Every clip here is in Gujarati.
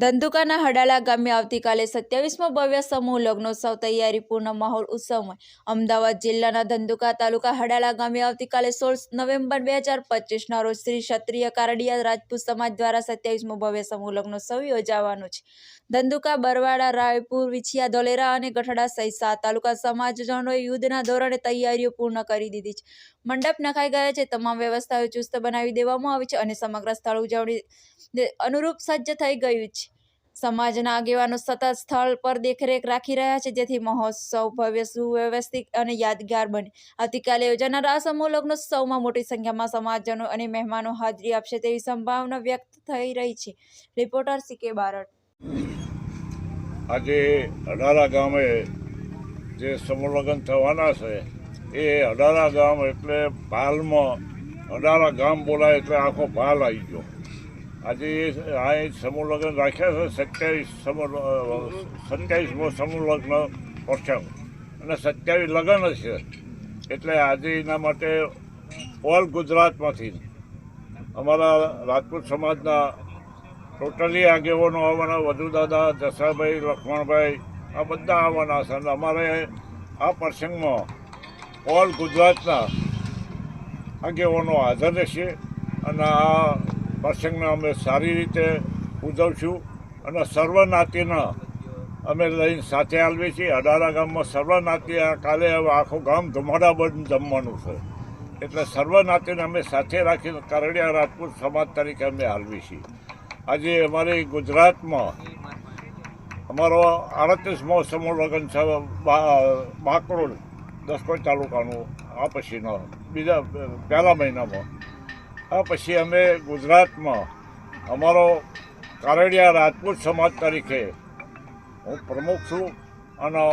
ધંધુકાના હડાલા ગામે આવતીકાલે સત્યાવીસમો ભવ્ય સમૂહ લગ્નોત્સવ તૈયારીપૂર્ણ માહોલ ઉત્સવમાં અમદાવાદ જિલ્લાના ધંધુકા તાલુકા હડાલા ગામે આવતીકાલે સોળ નવેમ્બર બે હજાર પચીસના રોજ શ્રી ક્ષત્રિય કારડિયા રાજપૂત સમાજ દ્વારા સત્યાવીસમો ભવ્ય સમૂહ લગ્નોત્સવ યોજાવાનો છે. ધંધુકા, બરવાડા, રાયપુર, વિછિયા, ધોલેરા અને ગઠડા સહિત સાત તાલુકા સમાજજનોએ યુદ્ધના ધોરણે તૈયારીઓ પૂર્ણ કરી દીધી છે. મંડપ નખાઈ ગયા છે. તમામ વ્યવસ્થાઓ ચુસ્ત બનાવી દેવામાં આવી છે અને સમગ્ર સ્થળ ઉજવણી અનુરૂપ સજ્જ થઈ ગયું છે. સમાજના આગેવાનો સતત સ્થળ પર દેખરેખ રાખી રહ્યા છે. જેથી મહોત્સવ ભવ્ય, સુવ્યવસ્થિત અને યાદગાર બને. આવતીકાલે યોજાનાર આ સમૂહ લગ્નોત્સવમાં મોટી સંખ્યામાં સમાજજનો અને મહેમાનો હાજરી આપશે તેવી સંભાવના વ્યક્ત થઈ રહી છે. રિપોર્ટર સી કે બારડ. આજે અઢારા ગામે જે સમૂહ લગ્ન થવાના છે, એ અઢારા ગામ એટલે ભાલમાં, અઢારા ગામ બોલાય એટલે આખો ભાલ આવી ગયો. આજે આ સમૂહ લગ્ન રાખ્યા છે, સત્યાવીસ સમૂહ સત્યાવીસમો સમૂહ લગ્ન પ્રસંગ અને સત્યાવીસ લગ્ન છે. એટલે આજે એના માટે ઓલ ગુજરાતમાંથી અમારા રાજપૂત સમાજના ટોટલી આગેવાનો આવવાના વધુ દાદા જસાભાઈ લક્ષ્મણભાઈ આ બધા આવવાના છે. અને અમારે આ પ્રસંગમાં ઓલ ગુજરાતના આગેવાનો હાજર રહેશે. અને આ પ્રસંગને અમે સારી રીતે ઉજવશું અને સર્વનાતિના અમે લઈને સાથે આવીએ છીએ. અડારા ગામમાં સર્વનાતિ કાલે હવે આખું ગામ ધુમાડા બંધ જમવાનું છે. એટલે સર્વનાતિને અમે સાથે રાખીને કરડિયા રાજપૂત સમાજ તરીકે અમે હાલવી છીએ. આજે અમારી ગુજરાતમાં અમારો આડત્રીસમો સમૂહ લગ્ન છે. બાકરોલ દસકોઈ તાલુકાનું, આ પછીનો, બીજા, પહેલા મહિનામાં. પછી અમે ગુજરાતમાં અમારો કારડિયા રાજપૂત સમાજ તરીકે હું પ્રમુખ છું અને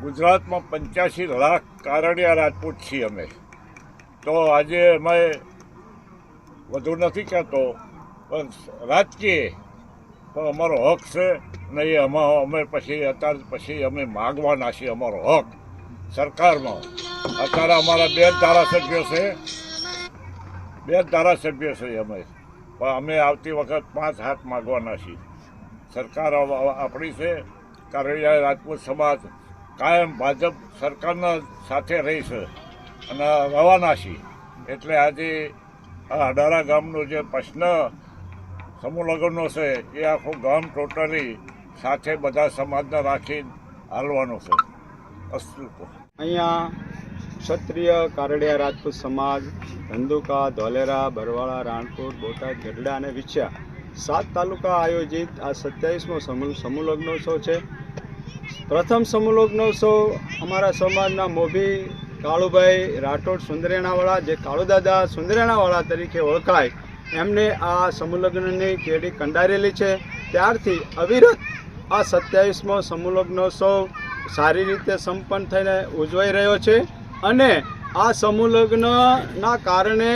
ગુજરાતમાં પંચ્યાસી લાખ કારડિયા રાજપૂત છીએ અમે. તો આજે અમે વધુ નથી કહેતો, પણ રાજકીય પણ અમારો હક છે ને એ અમે અમે પછી અત્યારે પછી અમે માગવાના છીએ અમારો હક. સરકારમાં અત્યારે અમારા બે ધારાસભ્યો છે બે ધારાસભ્ય છે અમે. પણ અમે આવતી વખત પાંચ હાથ માગવાના છીએ. સરકાર આપણી છે. કારડિયા રાજપૂત સમાજ કાયમ ભાજપ સરકારના સાથે રહી છે અને રવાના છીએ. એટલે આજે આ અડારા ગામનો જે પ્રશ્ન સમૂહ લગ્નનો છે, એ આખું ગામ ટોટલી સાથે બધા સમાજને રાખીને હાલવાનો છે. અસ્તુ અહીંયા ક્ષત્રિય કારડિયા રાજપૂત સમાજ, ધંધુકા, ધોલેરા, બરવાળા, રાણપુર, બોટાદ, ગઢડા અને વિછ્યા. સાત તાલુકા આયોજિત આ સત્યાવીસમો સમૂહ લગ્નોત્સવ છે. પ્રથમ સમૂહ લગ્નોત્સવ અમારા સમાજના મોભી કાળુભાઈ રાઠોડ સુંદરેણાવાળા, જે કાળુદાદા સુંદરેણાવાળા તરીકે ઓળખાય, એમને આ સમૂહલગ્નની કેડી કંડારેલી છે. ત્યારથી અવિરત આ સત્યાવીસમો સમૂહલગ્નોત્સવ સારી રીતે સંપન્ન થઈને ઉજવાઈ રહ્યો છે. અને આ સમૂહ લગ્નના કારણે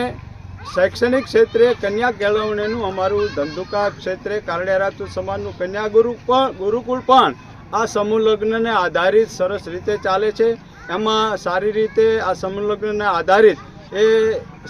શૈક્ષણિક ક્ષેત્રે કન્યા કેળવણીનું અમારું ધંધુકા ક્ષેત્રે કારડિયા રાજપૂત સમાજનું કન્યા ગુરુ પણ, ગુરુકુળ પણ આ સમૂહ લગ્નને આધારિત સરસ રીતે ચાલે છે. એમાં સારી રીતે આ સમૂહ લગ્નને આધારિત એ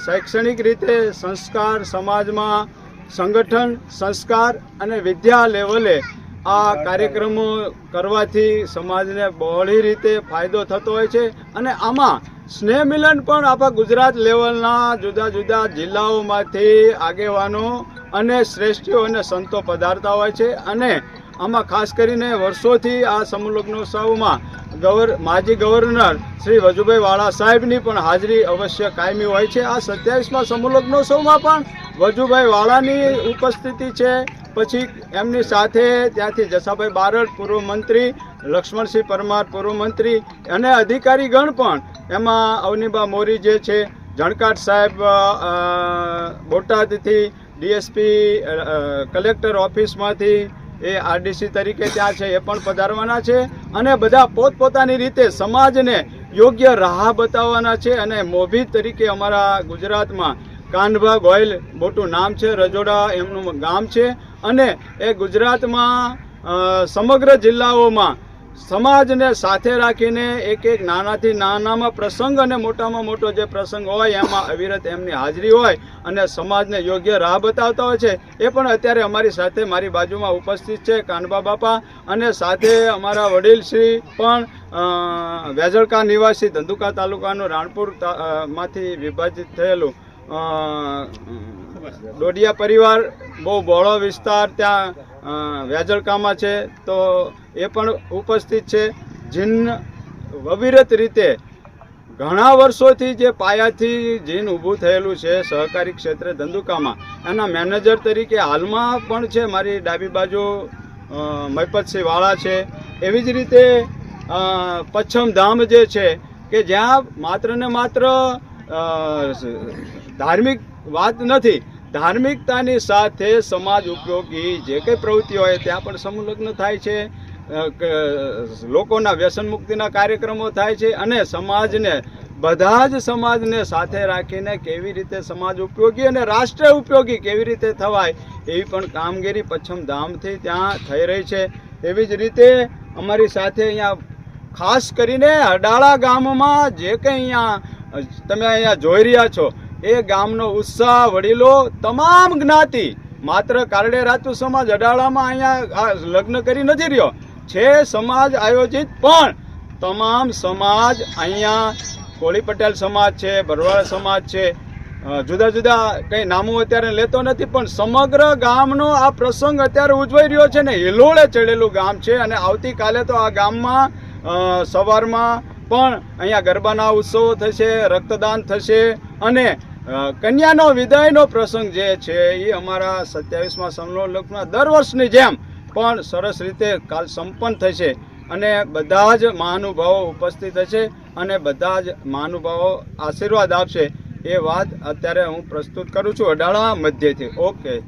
શૈક્ષણિક રીતે સંસ્કાર સમાજમાં સંગઠન, સંસ્કાર અને વિદ્યા લેવલે આ કાર્યક્રમો કરવાથી સમાજને બહોળી રીતે ફાયદો થતો હોય છે અને આમાં સ્નેહ મિલન પણ આપણા ગુજરાત લેવલના જુદા જુદા જિલ્લાઓમાંથી આગેવાનો અને શ્રેષ્ઠીઓ અને સંતો પધારતા હોય છે અને આમાં ખાસ કરીને વર્ષોથી આ સમલગ્નોત્સવમાં લગ્નોત્સવમાં ગવર, માજી ગવર્નર શ્રી વજુભાઈ વાળા સાહેબની પણ હાજરી અવશ્ય કાયમી હોય છે. આ સત્યાવીસમાં સમૂહ લગ્નોત્સવમાં પણ વજુભાઈ વાળાની ઉપસ્થિતિ છે. પછી એમની સાથે ત્યાંથી જસાભાઈ બારડ, પૂર્વ મંત્રી, લક્ષ્મણસિંહ પરમાર, પૂર્વ મંત્રી અને અધિકારીગણ પણ એમાં અવનીબા મોરી જે છે, જણકાટ સાહેબ બોટાદથી ડીએસપી કલેક્ટર ઓફિસમાંથી એ આરડીસી તરીકે ત્યાં છે, એ પણ પધારવાના છે અને બધા પોતપોતાની રીતે સમાજને યોગ્ય રાહ બતાવવાના છે અને મોભી તરીકે અમારા ગુજરાતમાં કાનભા ગોયલ મોટું નામ છે, રજોડા એમનું ગામ છે અને એ ગુજરાતમાં સમગ્ર જિલ્લાઓમાં સમાજને સાથે રાખીને એક એક નાનાથી નાનામાં પ્રસંગ અને મોટામાં મોટો જે પ્રસંગ હોય, એમાં અવિરત એમની હાજરી હોય અને સમાજને યોગ્ય રાહ બતાવતા હોય છે, એ પણ અત્યારે અમારી સાથે મારી બાજુમાં ઉપસ્થિત છે કાનબા બાપા અને સાથે અમારા વડીલ શ્રી પણ વેજળકા નિવાસી ધંધુકા તાલુકાનું રાણપુરમાંથી વિભાજિત થયેલું ડોડિયા પરિવાર, બહુ બહોળો વિસ્તાર ત્યાં વેજળકામાં છે, તો એ પણ ઉપસ્થિત છે. જીન અવિરત રીતે ઘણા વર્ષોથી જે પાયાથી જીન ઊભું થયેલું છે સહકારી ક્ષેત્રે ધંધુકામાં. એના મેનેજર તરીકે હાલમાં પણ છે મારી ડાબી બાજુ મહિપતસિંહ વાળા છે. એવી જ રીતે પચ્છમ ધામ જે છે કે જ્યાં માત્ર ને માત્ર ધાર્મિક વાત નથી, ધાર્મિકતાની સાથે સમાજ ઉપયોગી જે કંઈ પ્રવૃત્તિ હોય ત્યાં પણ સંલગ્ન થાય છે. લોકોના વ્યસન મુક્તિના કાર્યક્રમો થાય છે અને સમાજને, બધા જ સમાજને સાથે રાખીને કેવી રીતે સમાજ ઉપયોગી અને રાષ્ટ્ર ઉપયોગી કેવી રીતે થવાય, એવી પણ કામગીરી પચ્છમ ધામથી ત્યાં થઈ રહી છે. એવી જ રીતે અમારી સાથે અહીંયા ખાસ કરીને અડાળા ગામમાં જે કંઈ અહીંયા, તમે અહીંયા જોઈ રહ્યા છો, એ ગામનો ઉત્સાહ, વડીલો, તમામ જ્ઞાતિ, માત્ર કારડે રાતુ સમાજ અડાળામાં અહીંયા લગ્ન કરી નથી રહ્યો. છે સમાજ આયોજિત, પણ તમામ સમાજ અહીંયા કોળી પટેલ સમાજ છે, ભરવાડ સમાજ છે જુદા જુદા કંઈ નામો અત્યારે લેતો નથી, પણ સમગ્ર ગામનો આ પ્રસંગ અત્યારે ઉજવાઈ રહ્યો છે ને, હિલોળે ચડેલું ગામ છે અને આવતીકાલે તો આ ગામમાં સવારમાં પણ અહીંયા ગરબાના ઉત્સવો થશે, રક્તદાન થશે અને કન્યાનો વિદાયનો પ્રસંગ જે છે એ અમારા સત્યાવીસમાં સમલોલકમાં દર વર્ષની જેમ પણ સરસ રીતે કાલ સંપન્ન થશે અને બધા જ મહાનુભાવો ઉપસ્થિત હશે અને બધા જ મહાનુભાવો આશીર્વાદ આપશે એ વાત અત્યારે હું પ્રસ્તુત કરું છું અડાળા મધ્યથી. ઓકે.